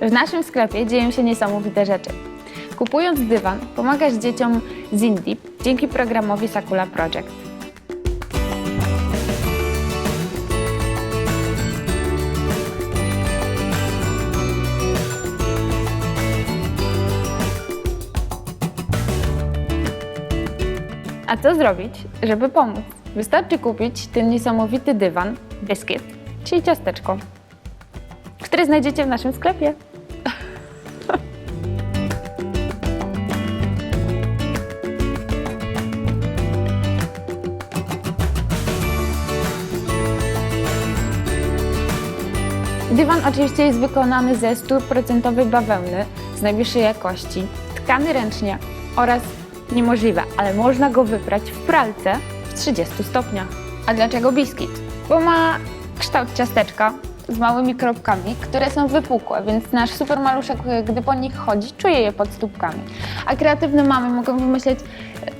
W naszym sklepie dzieją się niesamowite rzeczy. Kupując dywan, pomagasz dzieciom z Indii dzięki programowi Sakula Project. A co zrobić, żeby pomóc? Wystarczy kupić ten niesamowity dywan, biskiet, czyli ciasteczko, które znajdziecie w naszym sklepie. Dywan oczywiście jest wykonany ze 100% bawełny z najwyższej jakości, tkany ręcznie oraz niemożliwe, ale można go wyprać w pralce w 30 stopniach. A dlaczego biskit? Bo ma kształt ciasteczka z małymi kropkami, które są wypukłe, więc nasz super maluszek, gdy po nich chodzi, czuje je pod stópkami. A kreatywne mamy mogą wymyśleć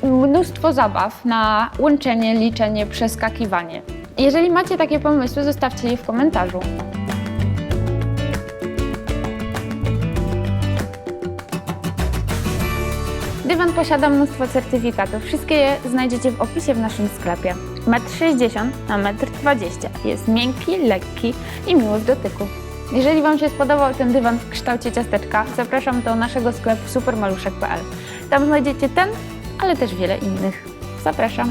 mnóstwo zabaw na łączenie, liczenie, przeskakiwanie. Jeżeli macie takie pomysły, zostawcie je w komentarzu. Dywan posiada mnóstwo certyfikatów. Wszystkie je znajdziecie w opisie w naszym sklepie. 1,60 m na 1,20 m. Jest miękki, lekki i miły w dotyku. Jeżeli Wam się spodobał ten dywan w kształcie ciasteczka, zapraszam do naszego sklepu supermaluszek.pl. Tam znajdziecie ten, ale też wiele innych. Zapraszam.